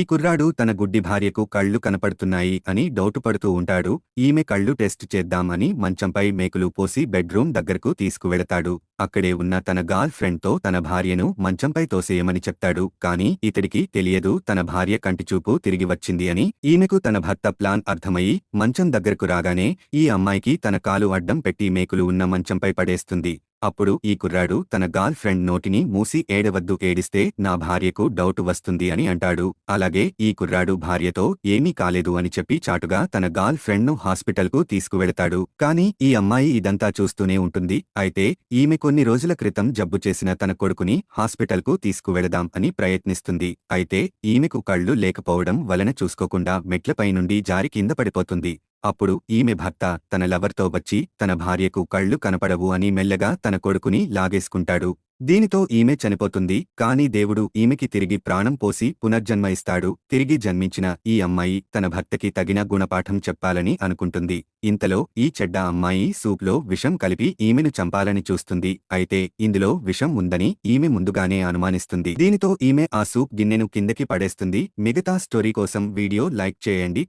ఈ కుర్రాడు తన గుడ్డి భార్యకు కళ్ళు కనపడుతున్నాయి అని డౌటు పడుతూ ఉంటాడు. ఈమె కళ్ళు టెస్ట్ చేద్దామని మంచంపై మేకులు పోసి బెడ్రూమ్ దగ్గరకు తీసుకువెళతాడు. అక్కడే ఉన్న తన గర్ల్ ఫ్రెండ్తో తన భార్యను మంచంపై తోసేయమని చెప్తాడు. కాని ఇతడికి తెలియదు తన భార్య కంటిచూపు తిరిగి వచ్చింది అని. ఈమెకు తన భర్త ప్లాన్ అర్థమయ్యి మంచం దగ్గరకు రాగానే ఈ అమ్మాయికి తన కాలు అడ్డం పెట్టి మేకులు ఉన్న మంచంపై పడేస్తుంది. అప్పుడు ఈ కుర్రాడు తన గర్ల్ ఫ్రెండ్ నోటిని మూసి ఏడవద్దు ఏడిస్తే నా భార్యకు డౌట్ వస్తుంది అని అంటాడు. అలాగే ఈ కుర్రాడు భార్యతో ఏమీ కాలేదు అని చెప్పి చాటుగా తన గర్ల్ ఫ్రెండ్ను హాస్పిటల్కు తీసుకువెళతాడు కాని ఈ అమ్మాయి ఇదంతా చూస్తూనే ఉంటుంది. అయితే ఈమె కొన్ని రోజుల క్రితం జబ్బు చేసిన తన కొడుకుని హాస్పిటల్కు తీసుకువెళదాం అని ప్రయత్నిస్తుంది. అయితే ఈమెకు కళ్ళు లేకపోవడం వలన చూసుకోకుండా మెట్లపై నుండి జారి కింద పడిపోతుంది. అప్పుడు ఈమె భర్త తన లవర్తో వచ్చి తన భార్యకు కళ్ళు కనపడవు అని మెల్లగా తన కొడుకుని లాగేసుకుంటాడు. దీనితో ఈమె చనిపోతుంది కాని దేవుడు ఈమెకి తిరిగి ప్రాణం పోసి పునర్జన్మ ఇస్తాడు తిరిగి జన్మించిన ఈ అమ్మాయి తన భర్తకి తగిన గుణపాఠం చెప్పాలని అనుకుంటుంది. ఇంతలో ఈ చెడ్డ అమ్మాయి సూప్లో విషం కలిపి ఈమెను చంపాలని చూస్తుంది. అయితే ఇందులో విషం ఉందని ఈమె ముందుగానే అనుమానిస్తుంది. దీనితో ఈమె ఆ సూప్ గిన్నెను కిందకి పడేస్తుంది. మిగతా స్టోరీ కోసం వీడియో లైక్ చేయండి.